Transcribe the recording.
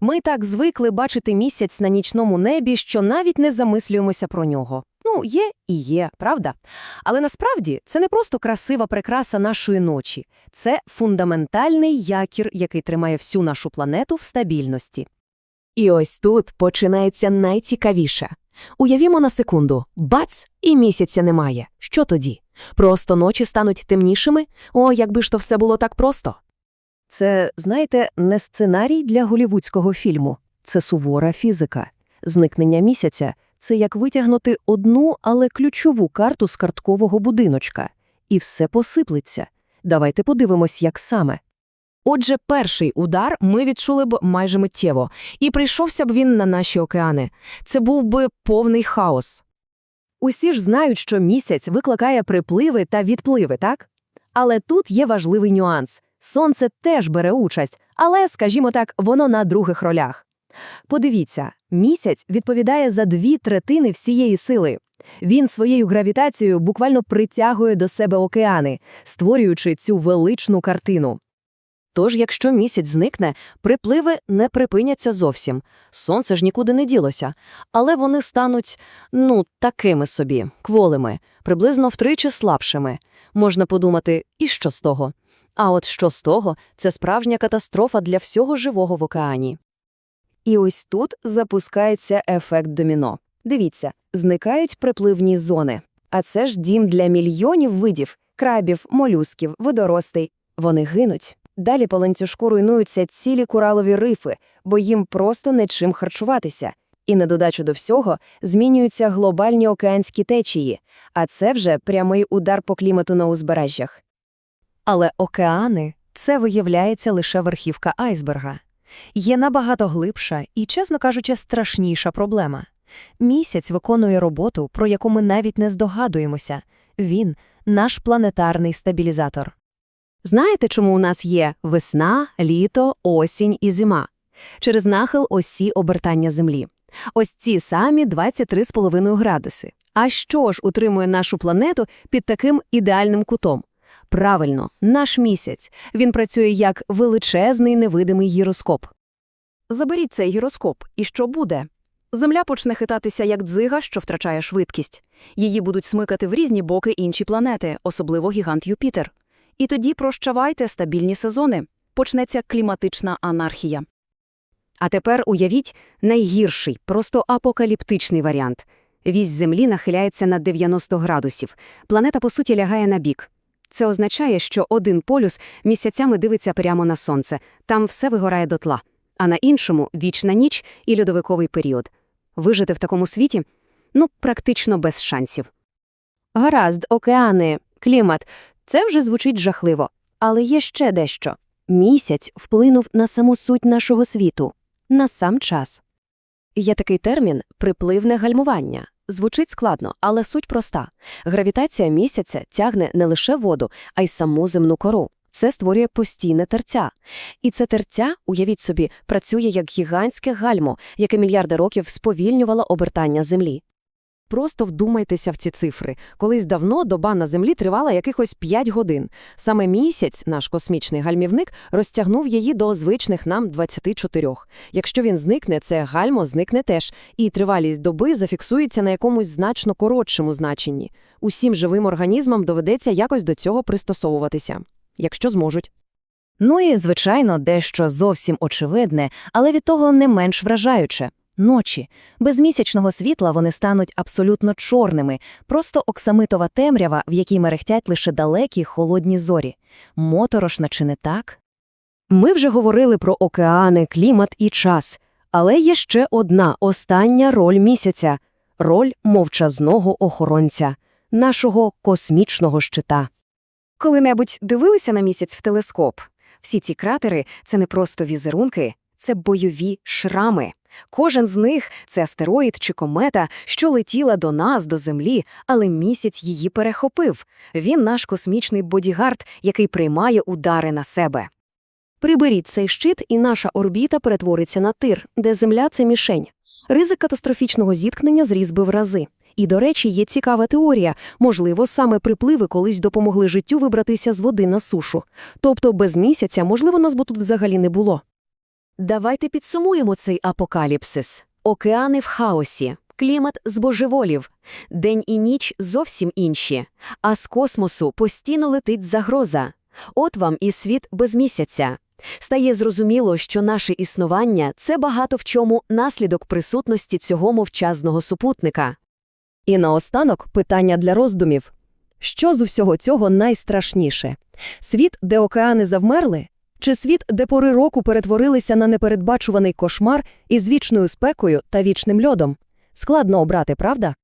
Ми так звикли бачити місяць на нічному небі, що навіть не замислюємося про нього. Ну, є і є, правда? Але насправді це не просто красива прикраса нашої ночі. Це фундаментальний якір, який тримає всю нашу планету в стабільності. І ось тут починається найцікавіше. Уявімо на секунду, бац, і місяця немає. Що тоді? Просто ночі стануть темнішими? О, якби ж то все було так просто. Це, знаєте, не сценарій для голівудського фільму. Це сувора фізика. Зникнення місяця – це як витягнути одну, але ключову карту з карткового будиночка. І все посиплеться. Давайте подивимось, як саме. Отже, перший удар ми відчули б майже миттєво, і прийшовся б він на наші океани. Це був би повний хаос. Усі ж знають, що місяць викликає припливи та відпливи, так? Але тут є важливий нюанс. Сонце теж бере участь, але, скажімо так, воно на других ролях. Подивіться, місяць відповідає за дві третини всієї сили. Він своєю гравітацією буквально притягує до себе океани, створюючи цю величну картину. Тож, якщо місяць зникне, припливи не припиняться зовсім. Сонце ж нікуди не ділося. Але вони стануть, ну, такими собі, кволими, приблизно втричі слабшими. Можна подумати, і що з того? А от що з того – це справжня катастрофа для всього живого в океані. І ось тут запускається ефект доміно. Дивіться, зникають припливні зони. А це ж дім для мільйонів видів – крабів, молюсків, водоростей. Вони гинуть. Далі по ланцюжку руйнуються цілі коралові рифи, бо їм просто нечим харчуватися. І на додачу до всього змінюються глобальні океанські течії, а це вже прямий удар по клімату на узбережжях. Але океани – це, виявляється, лише верхівка айсберга. Є набагато глибша і, чесно кажучи, страшніша проблема. Місяць виконує роботу, про яку ми навіть не здогадуємося. Він – наш планетарний стабілізатор. Знаєте, чому у нас є весна, літо, осінь і зима? Через нахил осі обертання Землі. Ось ці самі 23,5 градуси. А що ж утримує нашу планету під таким ідеальним кутом? Правильно, наш місяць. Він працює як величезний невидимий гіроскоп. Заберіть цей гіроскоп, і що буде? Земля почне хитатися як дзига, що втрачає швидкість. Її будуть смикати в різні боки інші планети, особливо гігант Юпітер. І тоді прощавайте стабільні сезони. Почнеться кліматична анархія. А тепер уявіть найгірший, просто апокаліптичний варіант. Вісь Землі нахиляється на 90 градусів. Планета, по суті, лягає на бік. Це означає, що один полюс місяцями дивиться прямо на сонце, там все вигорає дотла, а на іншому вічна ніч і льодовиковий період. Вижити в такому світі ну, практично без шансів. Гаразд, океани, клімат це вже звучить жахливо. Але є ще дещо. Місяць вплинув на саму суть нашого світу, на сам час. Є такий термін припливне гальмування. Звучить складно, але суть проста. Гравітація місяця тягне не лише воду, а й саму земну кору. Це створює постійне терця. І це терця, уявіть собі, працює як гігантське гальмо, яке мільярди років сповільнювало обертання Землі. Просто вдумайтеся в ці цифри. Колись давно доба на Землі тривала якихось 5 годин. Саме місяць, наш космічний гальмівник, розтягнув її до звичних нам 24. Якщо він зникне, це гальмо зникне теж, і тривалість доби зафіксується на якомусь значно коротшому значенні. Усім живим організмам доведеться якось до цього пристосовуватися, якщо зможуть. Ну і, звичайно, дещо зовсім очевидне, але від того не менш вражаюче. Ночі. Без місячного світла вони стануть абсолютно чорними, просто оксамитова темрява, в якій мерехтять лише далекі холодні зорі. Моторошна чи не так? Ми вже говорили про океани, клімат і час. Але є ще одна остання роль місяця – роль мовчазного охоронця, нашого космічного щита. Коли-небудь дивилися на місяць в телескоп? Всі ці кратери – це не просто візерунки, це бойові шрами. Кожен з них це астероїд чи комета, що летіла до нас, до Землі, але місяць її перехопив. Він наш космічний бодігард, який приймає удари на себе. Приберіть цей щит, і наша орбіта перетвориться на тир, де Земля це мішень. Ризик катастрофічного зіткнення зріс би в рази. І, до речі, є цікава теорія. Можливо, саме припливи колись допомогли життю вибратися з води на сушу. Тобто без місяця, можливо, нас би тут взагалі не було. Давайте підсумуємо цей апокаліпсис. Океани в хаосі, клімат збожеволів, день і ніч зовсім інші, а з космосу постійно летить загроза. От вам і світ без місяця. Стає зрозуміло, що наше існування – це багато в чому наслідок присутності цього мовчазного супутника. І наостанок питання для роздумів. Що з усього цього найстрашніше? Світ, де океани завмерли? Чи світ, де пори року перетворилися на непередбачуваний кошмар із вічною спекою та вічним льодом? Складно обрати, правда?